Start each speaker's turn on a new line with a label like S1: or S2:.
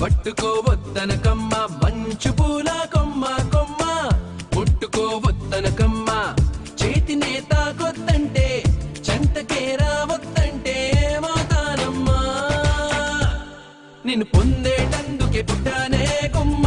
S1: పట్టుకోవద్దనకమ్మ మంచు పూల కొమ్మ కొమ్మ. ముట్టుకోవద్దనకమ్మ చేతినే కొద్దంటే చెంతకే రావద్దంటే ఏమవుతానమ్మా నిన్ను పొందేటందుకే పుట్టానే కొమ్మ.